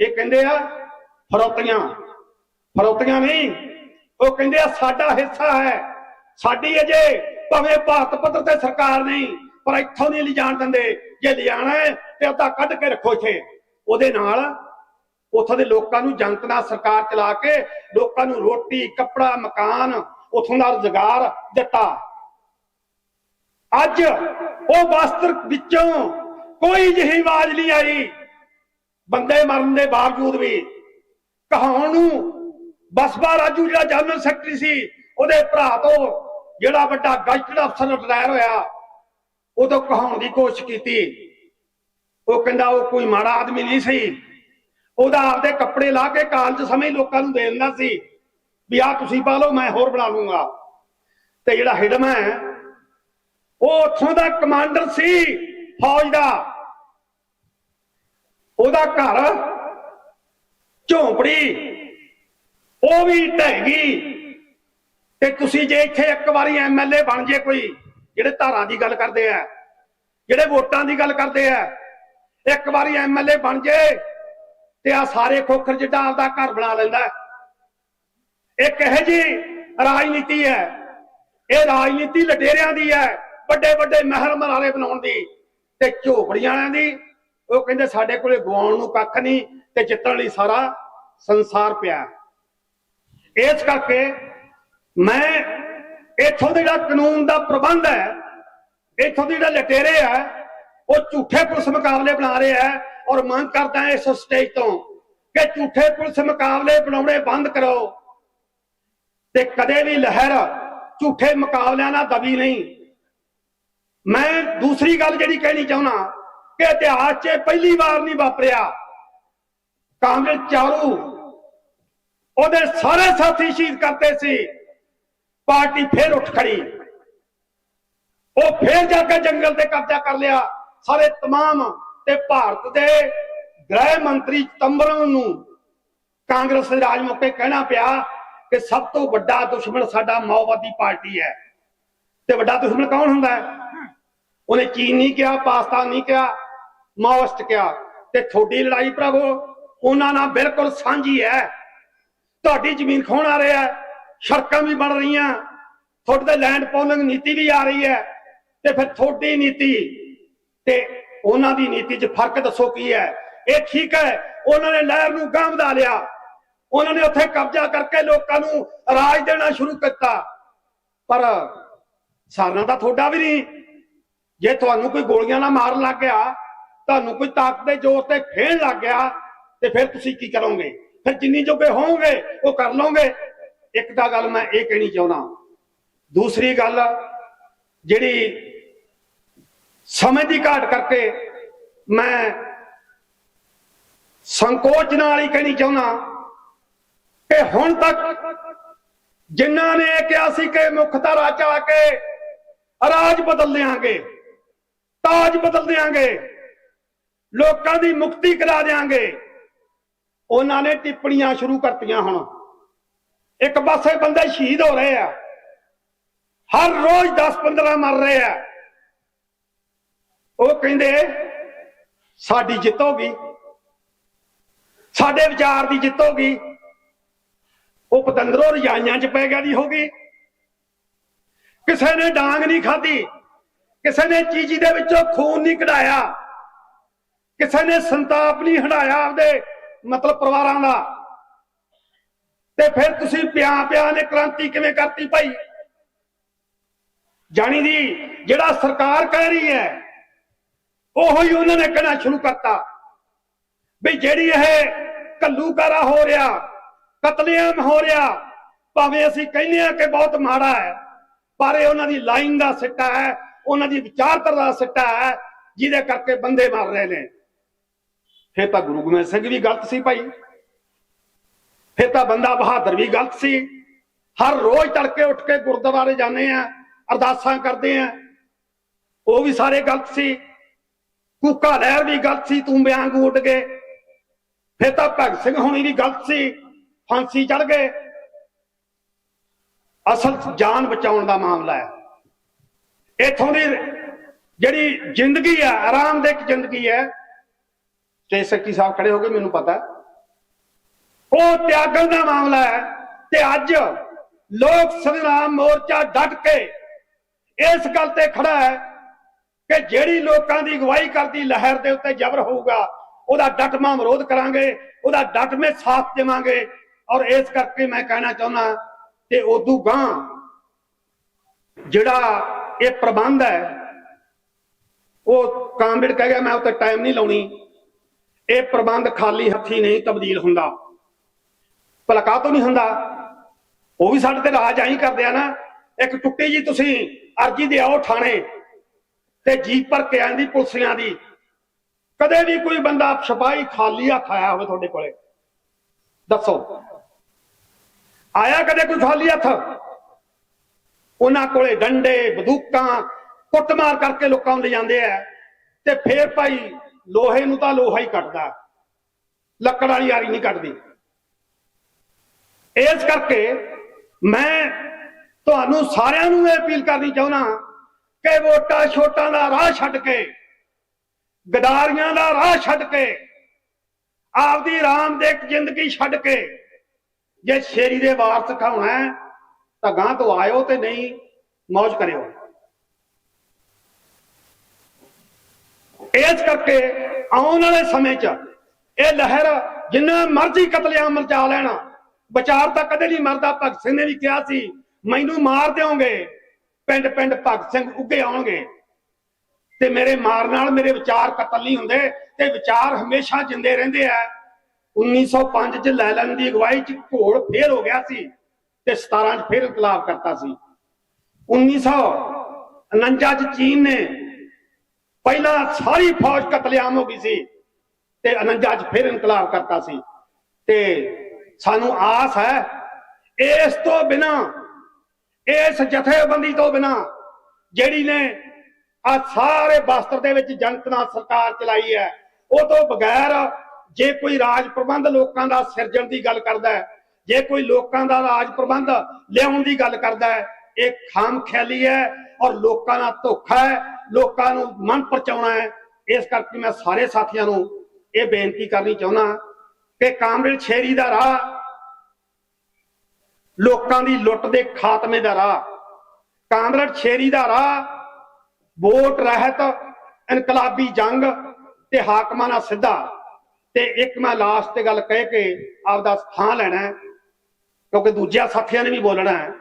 ਇਹ ਕਹਿੰਦੇ ਆ ਫਰੋਤੀਆਂ ਫਰੋਤੀਆਂ ਨਹੀਂ, ਉਹ ਕਹਿੰਦੇ ਆ ਸਾਡਾ ਹਿੱਸਾ ਹੈ, ਸਾਡੀ ਅਜੇ ਭਾਵੇਂ ਭਾਰਤ ਪੱਧਰ ਤੇ ਸਰਕਾਰ ਨਹੀਂ, ਪਰ ਇੱਥੋਂ ਨਹੀਂ ਲਿਜਾਣ ਦਿੰਦੇ, ਜੇ ਲਿਜਾਣਾ ਹੈ ਤੇ ਅੱਧਾ ਕੱਢ ਕੇ ਰੱਖੋ ਇੱਥੇ। ਉਹਦੇ ਨਾਲ ਉੱਥੋਂ ਦੇ ਲੋਕਾਂ ਨੂੰ ਜਨਤ ਨਾਲ ਸਰਕਾਰ ਚਲਾ ਕੇ ਲੋਕਾਂ ਨੂੰ ਰੋਟੀ, ਕੱਪੜਾ, ਮਕਾਨ, ਉੱਥੋਂ ਦਾ ਰੁਜ਼ਗਾਰ ਦਿੱਤਾ। ਅੱਜ ਉਹ ਵਸਤਰ ਵਿੱਚੋਂ ਕੋਈ ਜਿਹੀ ਆਵਾਜ਼ ਨਹੀਂ ਆਈ। ਬੰਦੇ ਮਰਨ ਦੇ ਬਾਵਜੂਦ ਵੀ ਕਹਾਉਣ ਨੂੰ ਰਾਜੂ ਜਿਹੜਾ ਜਨਰਲ ਸੈਕਟਰੀ ਸੀ, ਉਹਦੇ ਭਰਾ ਤੋਂ ਜਿਹੜਾ ਵੱਡਾ ਗਜ਼ਟਡ ਅਫਸਰ ਰਿਟਾਇਰ ਹੋਇਆ ਉਹ ਤੋਂ ਕਹਾਉਣ ਦੀ ਕੋਸ਼ਿਸ਼ ਕੀਤੀ। ਉਹ ਕਹਿੰਦਾ ਉਹ ਕੋਈ ਮਾੜਾ ਆਦਮੀ ਨਹੀਂ ਸੀ। ਉਹਦਾ ਆਪਦੇ ਕੱਪੜੇ ਲਾ ਕੇ ਕਾਲਜ ਸਮੇਂ ਲੋਕਾਂ ਨੂੰ ਦੇ ਦਿੰਦਾ ਸੀ ਵੀ ਆ ਤੁਸੀਂ ਪਾ ਲਓ, ਮੈਂ ਹੋਰ ਬਣਾ ਲੂੰਗਾ। ਤੇ ਜਿਹੜਾ ਹਿਡਮ ਹੈ, ਉਹ ਉੱਥੋਂ ਦਾ ਕਮਾਂਡਰ ਸੀ ਫੌਜ ਦਾ। ਉਹਦਾ ਘਰ ਝੌਂਪੜੀ, ਉਹ ਵੀ ਢਹਿ ਗਈ। ਤੇ ਤੁਸੀਂ ਜੇ ਇੱਥੇ ਇੱਕ ਵਾਰੀ ਐਮਐਲਏ ਬਣ ਜੇ ਕੋਈ, ਜਿਹੜੇ ਧਾਰਾਂ ਦੀ ਗੱਲ ਕਰਦੇ ਆ, ਜਿਹੜੇ ਵੋਟਾਂ ਦੀ ਗੱਲ ਕਰਦੇ ਆ, ਇੱਕ ਵਾਰੀ ਐਮਐਲਏ ਬਣ ਜੇ ਤੇ ਆ ਸਾਰੇ ਖੋਖਰ ਜਿੱਡਾ ਆਪਦਾ ਘਰ ਬਣਾ ਲੈਂਦਾ। ਹੈ। ਇੱਕ ਇਹ ਜੀ ਰਾਜਨੀਤੀ ਹੈ। ਇਹ ਰਾਜਨੀਤੀ ਲਟੇਰਿਆਂ ਦੀ ਹੈ ਵੱਡੇ ਵੱਡੇ ਮਹਿਲ ਮਰਾਲੇ ਬਣਾਉਣ ਦੀ ਤੇ ਝੋਪੜੀਆਂ ਵਾਲਿਆਂ ਦੀ। ਉਹ ਕਹਿੰਦੇ ਸਾਡੇ ਕੋਲੇ ਗਵਾਉਣ ਨੂੰ ਕੱਖ ਨਹੀਂ ਤੇ ਜਿੱਤਣ ਲਈ ਸਾਰਾ ਸੰਸਾਰ ਪਿਆ। ਇਸ ਕਰਕੇ ਮੈਂ ਇੱਥੋਂ ਦੇ ਜਿਹੜਾ ਕਾਨੂੰਨ ਦਾ ਪ੍ਰਬੰਧ ਹੈ, ਇੱਥੋਂ ਦੇ ਜਿਹੜਾ ਲਟੇਰੇ ਆ ਉਹ ਝੂਠੇ ਪੁਲਿਸ ਮੁਕਾਬਲੇ ਬਣਾ ਰਹੇ ਆ ਔਰ ਮੰਗ ਕਰਦਾ ਇਸ ਸਟੇਜ ਤੋਂ ਕਿ ਝੂਠੇ ਪੁਲਿਸ ਮੁਕਾਬਲੇ ਬਣਾਉਣੇ ਬੰਦ ਕਰੋ। ਤੇ ਕਦੇ ਵੀ ਲਹਿਰ ਝੂਠੇ ਮੁਕਾਬਲਿਆਂ ਨਾਲ ਦਬੀ ਨਹੀਂ। ਮੈਂ ਦੂਸਰੀ ਗੱਲ ਜਿਹੜੀ ਕਹਿਣੀ ਚਾਹੁੰਦਾ ਕਿ ਇਤਿਹਾਸ 'ਚ ਇਹ ਪਹਿਲੀ ਵਾਰ ਨਹੀਂ ਵਾਪਰਿਆ। ਕਾਂਗਰਸ ਚਾਰੂ ਉਹਦੇ ਸਾਰੇ ਸਾਥੀ ਸ਼ਹੀਦ ਕਰਤੇ ਸੀ। ਪਾਰਟੀ ਫੇਰ ਉੱਠ ਖੜੀ। ਉਹ ਫੇਰ ਜਾ ਕੇ ਜੰਗਲ ਤੇ ਕਬਜ਼ਾ ਕਰ ਲਿਆ। ਸਾਰੇ ਤਮਾਮ ਤੇ ਭਾਰਤ ਦੇ ਗ੍ਰਹਿ ਮੰਤਰੀ ਚਿਦੰਬਰਮ ਨੂੰ ਕਾਂਗਰਸ ਦੇ ਰਾਜ ਮੌਕੇ ਕਹਿਣਾ ਪਿਆ ਕਿ ਸਭ ਤੋਂ ਵੱਡਾ ਦੁਸ਼ਮਣ ਸਾਡਾ ਮਾਓਵਾਦੀ ਪਾਰਟੀ ਹੈ। ਤੇ ਵੱਡਾ ਦੁਸ਼ਮਣ ਕੌਣ ਹੁੰਦਾ ਹੈ? ਉਹਨੇ ਚੀਨ ਨਹੀਂ ਕਿਹਾ, ਪਾਕਿਸਤਾਨ ਨਹੀਂ ਕਿਹਾ, ਮਾਓਇਸਟ ਕਿਹਾ। ਤੇ ਤੁਹਾਡੀ ਲੜਾਈ ਭਰਾਵੋ ਉਹਨਾਂ ਨਾਲ ਬਿਲਕੁਲ ਸਾਂਝੀ ਹੈ। ਤੁਹਾਡੀ ਜ਼ਮੀਨ ਖੋਣ ਆ ਰਿਹਾ ਸੜਕਾਂ ਵੀ ਬਣ ਰਹੀਆਂ, ਤੁਹਾਡੇ ਤੇ ਲੈਂਡ ਪੋਲਿੰਗ ਨੀਤੀ ਵੀ ਆ ਰਹੀ ਹੈ ਤੇ ਫਿਰ ਤੁਹਾਡੀ ਨੀਤੀ ਤੇ ਉਹਨਾਂ ਦੀ ਨੀਤੀ 'ਚ ਫ਼ਰਕ ਦੱਸੋ ਕੀ ਹੈ? ਇਹ ਠੀਕ ਹੈ, ਉਹਨਾਂ ਨੇ ਲਹਿਰ ਨੂੰ ਗਾਂਹ ਵਧਾ ਲਿਆ। ਉਹਨਾਂ ਨੇ ਉੱਥੇ ਕਬਜ਼ਾ ਕਰਕੇ ਲੋਕਾਂ ਨੂੰ ਰਾਜ ਦੇਣਾ ਸ਼ੁਰੂ ਕੀਤਾ। ਪਰ ਸਾਰਨਾ ਤਾਂ ਤੁਹਾਡਾ ਵੀ ਨਹੀਂ। ਜੇ ਤੁਹਾਨੂੰ ਕੋਈ ਗੋਲੀਆਂ ਨਾਲ ਮਾਰਨ ਲੱਗ ਗਿਆ, ਤੁਹਾਨੂੰ ਕੋਈ ਤਾਕਤ ਦੇ ਜ਼ੋਰ ਤੇ ਫੇਣ ਲੱਗ ਗਿਆ ਤੇ ਫਿਰ ਤੁਸੀਂ ਕੀ ਕਰੋਗੇ? ਫਿਰ ਜਿੰਨੀ ਜੋਗੇ ਹੋਵੋਗੇ, ਉਹ ਕਰ ਲਓਗੇ। ਇੱਕ ਤਾਂ ਗੱਲ ਮੈਂ ਇਹ ਕਹਿਣੀ ਚਾਹੁੰਦਾ ਦੂਸਰੀ ਗੱਲ, ਜਿਹੜੀ ਸਮੇਂ ਦੀ ਘਾਟ ਕਰਕੇ ਮੈਂ ਸੰਕੋਚ ਨਾਲ ਹੀ ਕਹਿਣੀ ਚਾਹੁੰਦਾ ਕਿ ਹੁਣ ਤੱਕ ਜਿਨ੍ਹਾਂ ਨੇ ਇਹ ਕਿਹਾ ਸੀ ਕਿ ਮੁੱਖ ਧਾਰਾ ਚ ਆ ਕੇ ਰਾਜ ਬਦਲ ਦਿਆਂਗੇ, ਤਾਜ ਬਦਲ ਦਿਆਂਗੇ, ਲੋਕਾਂ ਦੀ ਮੁਕਤੀ ਕਰਾ ਦਿਆਂਗੇ ਉਹਨਾਂ ਨੇ ਟਿੱਪਣੀਆਂ ਸ਼ੁਰੂ ਕਰਤੀਆਂ ਹੁਣ। ਇੱਕ ਪਾਸੇ ਬੰਦੇ ਸ਼ਹੀਦ ਹੋ ਰਹੇ ਆ। ਹਰ ਰੋਜ਼ 10-15 ਮਰ ਰਹੇ ਆ। ਉਹ ਕਹਿੰਦੇ, ਸਾਡੀ ਜਿੱਤ ਹੋ ਗਈ। ਸਾਡੇ ਵਿਚਾਰ ਦੀ ਜਿੱਤ ਹੋ ਗਈ। ਉਹ ਪਤੰਦਰੋਂ ਰਜਾਈਆਂ 'ਚ ਪੈ ਗਿਆ ਦੀ ਹੋ ਗਈ। ਕਿਸੇ ਨੇ ਡਾਂਗ ਨਹੀਂ ਖਾਧੀ। ਕਿਸੇ ਨੇ ਚੀਜੀ ਦੇ ਵਿੱਚੋਂ ਖੂਨ ਨਹੀਂ ਕਢਾਇਆ। ਕਿਸੇ ਨੇ ਸੰਤਾਪ ਨਹੀਂ ਹਟਾਇਆ ਆਪਦੇ। ਮਤਲਬ ਪਰਿਵਾਰਾਂ ਦਾ। ਤੇ ਫਿਰ ਤੁਸੀਂ ਪਿਆ ਪਿਆ ਨੇ ਕ੍ਰਾਂਤੀ ਕਿਵੇਂ ਕਰਤੀ ਭਾਈ? ਜਾਣੀ ਦੀ ਜਿਹੜਾ ਸਰਕਾਰ ਕਹਿ ਰਹੀ ਹੈ, ਉਹੋ ਹੀ ਉਹਨਾਂ ਨੇ ਕਹਿਣਾ ਸ਼ੁਰੂ ਕਰਤਾ। ਵੀ ਜਿਹੜੀ ਇਹ ਕੱਲੂਕਾਰਾ ਹੋ ਰਿਹਾ, ਕਤਲੇਆਮ ਹੋ ਰਿਹਾ, ਭਾਵੇਂ ਅਸੀਂ ਕਹਿੰਦੇ ਆ ਕਿ ਬਹੁਤ ਮਾੜਾ ਹੈ, ਪਰ ਇਹ ਉਹਨਾਂ ਦੀ ਲਾਈਨ ਦਾ ਸਿੱਟਾ ਹੈ, ਉਹਨਾਂ ਦੀ ਵਿਚਾਰਧਾਰਾ ਦਾ ਸਿੱਟਾ ਹੈ, ਜਿਹਦੇ ਕਰਕੇ ਬੰਦੇ ਮਰ ਰਹੇ ਨੇ। ਫਿਰ ਤਾਂ ਗੁਰੂ ਗੋਬਿੰਦ ਸਿੰਘ ਵੀ ਗਲਤ ਸੀ ਭਾਈ। ਫਿਰ ਤਾਂ ਬੰਦਾ ਬਹਾਦਰ ਵੀ ਗਲਤ ਸੀ। ਹਰ ਰੋਜ਼ ਤੜਕੇ ਉੱਠ ਕੇ ਗੁਰਦੁਆਰੇ ਜਾਂਦੇ ਆ, ਅਰਦਾਸਾਂ ਕਰਦੇ ਆ। ਉਹ ਵੀ ਸਾਰੇ ਗਲਤ ਸੀ। ਕੂਕਾ ਲਹਿਰ ਵੀ ਗਲਤ ਸੀ, ਤੂੰ ਬਿਆਨ ਉੱਡ ਗਏ। ਫਿਰ ਤਾਂ ਭਗਤ ਸਿੰਘ ਹੋਣੀ ਵੀ ਗਲਤ ਸੀ। ਫਾਂਸੀ ਚੜ ਗਏ। ਅਸਲ ਜਾਨ ਬਚਾਉਣ ਦਾ ਮਾਮਲਾ ਹੈ। ਇਥੋਂ ਦੀ ਜਿਹੜੀ ਜ਼ਿੰਦਗੀ ਹੈ ਆਰਾਮਦਾਇਕ ਜ਼ਿੰਦਗੀ ਹੈ ਤੇ ਸੈਕਟਰੀ ਸਾਹਿਬ ਖੜੇ ਹੋ ਗਏ, ਮੈਨੂੰ ਪਤਾ। ਉਹ ਤਿਆਗਣ ਦਾ ਮਾਮਲਾ ਹੈ ਤੇ ਅੱਜ ਲੋਕ ਸੰਗਰਾਮ ਮੋਰਚਾ ਡਟ ਕੇ ਇਸ ਗੱਲ ਤੇ ਖੜਾ ਹੈ ਕਿ ਜਿਹੜੀ ਲੋਕਾਂ ਦੀ ਅਗਵਾਈ ਕਰਦੀ ਲਹਿਰ ਦੇ ਉੱਤੇ ਜ਼ਬਰ ਹੋਊਗਾ, ਉਹਦਾ ਡਟਮਾ ਵਿਰੋਧ ਕਰਾਂਗੇ, ਉਹਦਾ ਡਟਮੇ ਸਾਥ ਦੇਵਾਂਗੇ। ਔਰ ਇਸ ਕਰਕੇ ਮੈਂ ਕਹਿਣਾ ਚਾਹੁੰਦਾ ਕਿ ਉਦੋਂ ਗਾਂ ਜਿਹੜਾ ਇਹ ਪ੍ਰਬੰਧ ਹੈ, ਉਹ ਕਾਮਰੇਡ ਕਹਿ ਗਿਆ, ਮੈਂ ਉੱਤੇ ਟਾਈਮ ਨਹੀਂ ਲਾਉਣੀ। ਇਹ ਪ੍ਰਬੰਧ ਖਾਲੀ ਹੱਥੀ ਨਹੀਂ ਤਬਦੀਲ ਹੁੰਦਾ। ਭਲਾ ਕਾਹ ਤੋਂ ਨਹੀਂ ਹੁੰਦਾ। ਉਹ ਵੀ ਸਾਡੇ ਤੇ ਰਾਜ ਆਈ ਕਰਦੇ ਆ ਨਾ। ਇੱਕ ਟੁੱਟੀ ਜੀ ਤੁਸੀਂ ਅਰਜੀ ਦੇ ਆਓ ਥਾਣੇ ਤੇ ਜੀਪ ਭਰ ਕੇ ਆਂਦੀ ਪੁਲਸੀਆਂ ਦੀ। ਕਦੇ ਵੀ ਕੋਈ ਬੰਦਾ ਸਿਪਾਹੀ ਖਾਲੀ ਹੱਥ ਆਇਆ ਹੋਵੇ ਤੁਹਾਡੇ ਕੋਲੇ। ਦੱਸੋ। ਆਇਆ ਕਦੇ ਕੋਈ ਖਾਲੀ ਹੱਥ? ਉਹਨਾਂ ਕੋਲੇ ਡੰਡੇ, ਬੰਦੂਕਾਂ, ਕੁੱਟਮਾਰ ਕਰਕੇ ਲੋਕਾਂ ਨੂੰ ਲੈ ਜਾਂਦੇ ਆ। ਤੇ ਫੇਰ ਭਾਈ ਲੋਹੇ ਨੂੰ ਤਾਂ ਲੋਹਾ ਹੀ ਕੱਟਦਾ। ਲੱਕੜ ਵਾਲੀ ਯਾਰੀ ਨਹੀਂ ਕੱਟਦੀ। ਇਸ ਕਰਕੇ ਮੈਂ ਤੁਹਾਨੂੰ ਸਾਰਿਆਂ ਨੂੰ ਇਹ ਅਪੀਲ ਕਰਨੀ ਚਾਹੁੰਦਾ ਕਿ ਵੋਟਾਂ ਛੋਟਾਂ ਦਾ ਰਾਹ ਛੱਡ ਕੇ, ਗਦਾਰੀਆਂ ਦਾ ਰਾਹ ਛੱਡ ਕੇ, ਆਪਦੀ ਆਰਾਮਦੇਹ ਜ਼ਿੰਦਗੀ ਛੱਡ ਕੇ ਜੇ ਸ਼ੇਰੀ ਦੇ ਵਾਰਸ ਖਾਉਣਾ ਤਾਂ ਗਾਂ ਤੋਂ ਆਇਓ ਤੇ ਨਹੀਂ ਮौज ਕਰਿਓ। ਇਸ ਕਰਕੇ ਆਉਣ ਵਾਲੇ ਸਮੇਂ 'ਚ ਇਹ ਲਹਿਰ ਜਿੰਨਾ ਮਰਜ਼ੀ ਕਤਲੇਆਮ ਮਚਾ ਲੈਣਾ, ਵਿਚਾਰ ਤਾਂ ਕਦੇ ਨਹੀਂ ਮਰਦਾ, ਭਗਤ ਸਿੰਘ ਨੇ ਵੀ ਕਿਹਾ ਸੀ, ਮੈਨੂੰ ਮਾਰ ਦਿਓਗੇ, ਪਿੰਡ ਪਿੰਡ ਭਗਤ ਸਿੰਘ ਉੱਗੇ ਆਉਣਗੇ। ਤੇ ਮੇਰੇ ਮਾਰ ਨਾਲ ਮੇਰੇ ਵਿਚਾਰ ਕਤਲ ਨਹੀਂ ਹੁੰਦੇ ਤੇ ਵਿਚਾਰ ਹਮੇਸ਼ਾ ਜਿੰਦੇ ਰਹਿੰਦੇ ਆ। 1905 ਚ ਲੈਲਨ ਦੀ ਅਗਵਾਈ ਚ ਘੋੜ ਫੇਰ ਹੋ ਗਿਆ ਸੀ ਤੇ 17 ਚ ਫੇਰ ਇਨਕਲਾਬ ਕਰਤਾ ਸੀ। 1949 ਚ ਚੀਨ ਨੇ ਪਹਿਲਾਂ ਸਾਰੀ ਫੌਜ ਕਤਲੇਆਮ ਹੋ ਗਈ ਸੀ ਤੇ 49 ਚ ਫਿਰ ਇਨਕਲਾਬ ਕਰਤਾ ਸੀ। ਤੇ ਸਾਨੂੰ ਆਸ ਹੈ, ਇਸ ਤੋਂ ਬਿਨਾ, ਇਸ ਜਥੇਬੰਦੀ ਤੋਂ ਬਿਨਾ ਜਿਹੜੀ ਨੇ ਆ ਸਾਰੇ ਬਸਤਰ ਦੇ ਵਿੱਚ ਜਨਤ ਨਾਲ ਸਰਕਾਰ ਚਲਾਈ ਹੈ, ਉਹ ਤੋਂ ਬਗੈਰ ਜੇ ਕੋਈ ਰਾਜ ਪ੍ਰਬੰਧ ਲੋਕਾਂ ਦਾ ਸਿਰਜਣ ਦੀ ਗੱਲ ਕਰਦਾ ਹੈ, ਜੇ ਕੋਈ ਲੋਕਾਂ ਦਾ ਰਾਜ ਪ੍ਰਬੰਧ ਲਿਆਉਣ ਦੀ ਗੱਲ ਕਰਦਾ ਹੈ, ਇਹ ਖਾਮ ਖਿਆਲੀ ਹੈ ਔਰ ਲੋਕਾਂ ਦਾ ਧੋਖਾ ਹੈ। ਲੋਕਾਂ ਨੂੰ ਮਨ ਪਰਚਾਉਣਾ ਹੈ। ਇਸ ਕਰਕੇ ਮੈਂ ਸਾਰੇ ਸਾਥੀਆਂ ਨੂੰ ਇਹ ਬੇਨਤੀ ਕਰਨੀ ਚਾਹੁੰਦਾ ਕਿ ਕਾਮਰੇਡ ਸ਼ੇਰੀ ਦਾ ਰਾਹ, ਲੋਕਾਂ ਦੀ ਲੁੱਟ ਦੇ ਖਾਤਮੇ ਦਾ ਰਾਹ, ਕਾਮਰੇਡ ਸ਼ੇਰੀ ਦਾ ਰਾਹ, ਵੋਟ ਰਹਿਤ, ਇਨਕਲਾਬੀ ਜੰਗ ਤੇ ਹਾਕਮਾਂ ਨਾਲ ਸਿੱਧਾ। ਤੇ ਇੱਕ ਮੈਂ ਲਾਸਟ ਤੇ ਗੱਲ ਕਹਿ ਕੇ ਆਪਦਾ ਥਾਂ ਲੈਣਾ ਕਿਉਂਕਿ ਦੂਜਿਆਂ ਸਾਥੀਆਂ ਨੇ ਵੀ ਬੋਲਣਾ ਹੈ।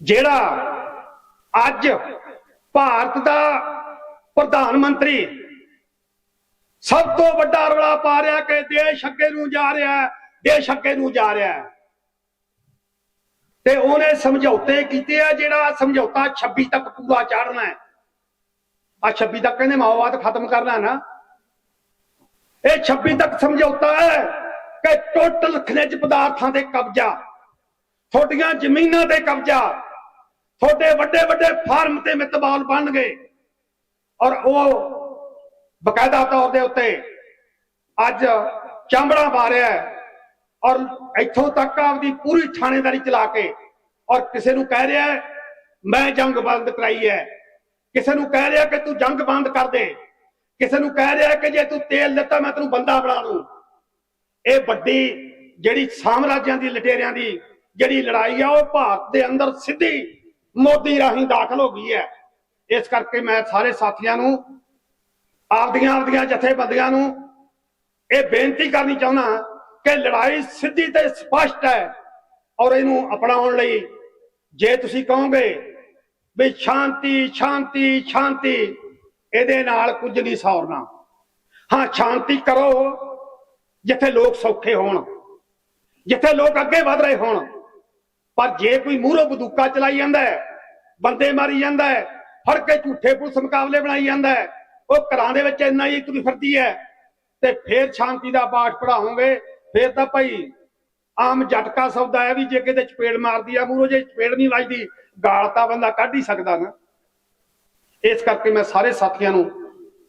ਜਿਹੜਾ ਅੱਜ ਭਾਰਤ ਦਾ ਪ੍ਰਧਾਨ ਮੰਤਰੀ ਸਭ ਤੋਂ ਵੱਡਾ ਰੌਲਾ ਪਾ ਰਿਹਾ ਕਿ ਦੇਸ਼ ਅੱਗੇ ਨੂੰ ਜਾ ਰਿਹਾ ਹੈ, ਦੇਸ਼ ਅੱਗੇ ਨੂੰ ਜਾ ਰਿਹਾ ਹੈ। ਤੇ ਉਹਨੇ ਸਮਝੌਤੇ ਕੀਤੇ ਆ ਜਿਹੜਾ ਸਮਝੌਤਾ 26 ਤੱਕ ਪੂਰਾ ਚਾੜਨਾ ਹੈ। ਆ 26 ਤੱਕ ਕਹਿੰਦੇ ਮਾਓਵਾਦ ਖਤਮ ਕਰਨਾ ਨਾ। ਇਹ 26 ਤੱਕ ਸਮਝੌਤਾ ਹੈ ਕਿ ਟੋਟਲ ਖਣਿਜ ਪਦਾਰਥਾਂ ਤੇ ਕਬਜ਼ਾ, ਤੁਹਾਡੀਆਂ ਜ਼ਮੀਨਾਂ ਤੇ ਕਬਜ਼ਾ ਤੁਹਾਡੇ ਵੱਡੇ ਵੱਡੇ ਫਾਰਮ ਤੇ ਮਿਤਬਾਲ ਗਏ ਔਰ ਉਹ ਬਕਾਇਦਾ ਤੌਰ ਦੇ ਉੱਤੇ ਅੱਜ ਚਾਂਬੜਾ ਮਾਰਿਆ ਔਰ ਇੱਥੋਂ ਤੱਕ ਆਪਦੀ ਪੂਰੀ ਥਾਣੇਦਾਰੀ ਚਲਾ ਕੇ ਔਰ ਕਿਸੇ ਨੂੰ ਕਹਿ ਰਿਹਾ ਮੈਂ ਜੰਗ ਬੰਦ ਕਰਾਈ ਹੈ। ਕਿਸੇ ਨੂੰ ਕਹਿ ਰਿਹਾ ਕਿ ਤੂੰ ਜੰਗ ਬੰਦ ਕਰ ਦੇ। ਕਿਸੇ ਨੂੰ ਕਹਿ ਰਿਹਾ ਕਿ ਜੇ ਤੂੰ ਤੇਲ ਦਿੱਤਾ, ਮੈਂ ਤੈਨੂੰ ਬੰਦਾ ਬਣਾ ਦੂੰ। ਇਹ ਵੱਡੀ ਜਿਹੜੀ ਸਾਮਰਾਜਿਆਂ ਦੀ, ਲਟੇਰਿਆਂ ਦੀ ਜਿਹੜੀ ਲੜਾਈ ਆ, ਉਹ ਭਾਰਤ ਦੇ ਅੰਦਰ ਸਿੱਧੀ ਮੋਦੀ ਰਾਹੀਂ ਦਾਖਲ ਹੋ ਗਈ ਹੈ। ਇਸ ਕਰਕੇ ਮੈਂ ਸਾਰੇ ਸਾਥੀਆਂ ਨੂੰ, ਆਪਦੀਆਂ ਆਪਦੀਆਂ ਜਥੇਬੰਦੀਆਂ ਨੂੰ ਇਹ ਬੇਨਤੀ ਕਰਨੀ ਚਾਹੁੰਦਾ ਕਿ ਲੜਾਈ ਸਿੱਧੀ ਤੇ ਸਪਸ਼ਟ ਹੈ ਔਰ ਇਹਨੂੰ ਅਪਣਾਉਣ ਲਈ ਜੇ ਤੁਸੀਂ ਕਹੋਗੇ ਵੀ ਸ਼ਾਂਤੀ ਸ਼ਾਂਤੀ ਸ਼ਾਂਤੀ, ਇਹਦੇ ਨਾਲ ਕੁਝ ਨਹੀਂ ਸੌਰਨਾ। ਹਾਂ, ਸ਼ਾਂਤੀ ਕਰੋ, ਜਿੱਥੇ ਲੋਕ ਸੌਖੇ ਹੋਣ, ਜਿੱਥੇ ਲੋਕ ਅੱਗੇ ਵਧ ਰਹੇ ਹੋਣ। ਪਰ ਜੇ ਕੋਈ ਮੂਹਰੋਂ ਬੰਦੂਕਾਂ ਚਲਾਈ ਜਾਂਦਾ ਹੈ ਬੰਦੇ ਮਾਰੀ ਜਾਂਦਾ ਹੈ, ਫੜ ਕੇ ਝੂਠੇ ਪੁਲਿਸ ਮੁਕਾਬਲੇ ਬਣਾਈ ਜਾਂਦਾ ਹੈ। ਉਹ ਘਰਾਂ ਦੇ ਵਿੱਚ ਇੰਨਾ ਹੀ ਤੁਰੀ ਫਿਰਦੀ ਹੈ ਤੇ ਫੇਰ ਸ਼ਾਂਤੀ ਦਾ ਪਾਠ ਪੜਾਉਂਗੇ ਫੇਰ ਤਾਂ ਭਾਈ ਆਮ ਜਟਕਾ ਸੌਦਾ ਹੈ ਵੀ ਜੇ ਕਿਤੇ ਚਪੇੜ ਮਾਰਦੀ ਆ, ਮੂਹਰੋਂ ਜੇ ਚਪੇੜ ਨਹੀਂ ਵੱਜਦੀ, ਗਾਲ ਤਾਂ ਬੰਦਾ ਕੱਢ ਹੀ ਸਕਦਾ ਨਾ। ਇਸ ਕਰਕੇ ਮੈਂ ਸਾਰੇ ਸਾਥੀਆਂ ਨੂੰ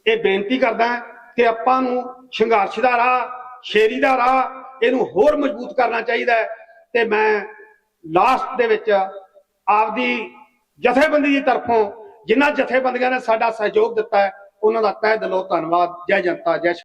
ਇਹ ਬੇਨਤੀ ਕਰਦਾ ਕਿ ਆਪਾਂ ਨੂੰ ਸੰਘਰਸ਼ ਦਾ ਰਾਹ, ਸ਼ੇਰੀ ਦਾ ਰਾਹ, ਇਹਨੂੰ ਹੋਰ ਮਜ਼ਬੂਤ ਕਰਨਾ ਚਾਹੀਦਾ ਤੇ ਮੈਂ ਲਾਸਟ ਦੇ ਵਿੱਚ ਆਪਦੀ ਜਥੇਬੰਦੀ ਦੀ ਤਰਫੋਂ ਜਿਨ੍ਹਾਂ ਜਥੇਬੰਦੀਆਂ ਨੇ ਸਾਡਾ ਸਹਿਯੋਗ ਦਿੱਤਾ ਹੈ, ਉਹਨਾਂ ਦਾ ਤਹਿ ਦਿਲੋਂ ਧੰਨਵਾਦ। ਜੈ ਜਨਤਾ, ਜੈ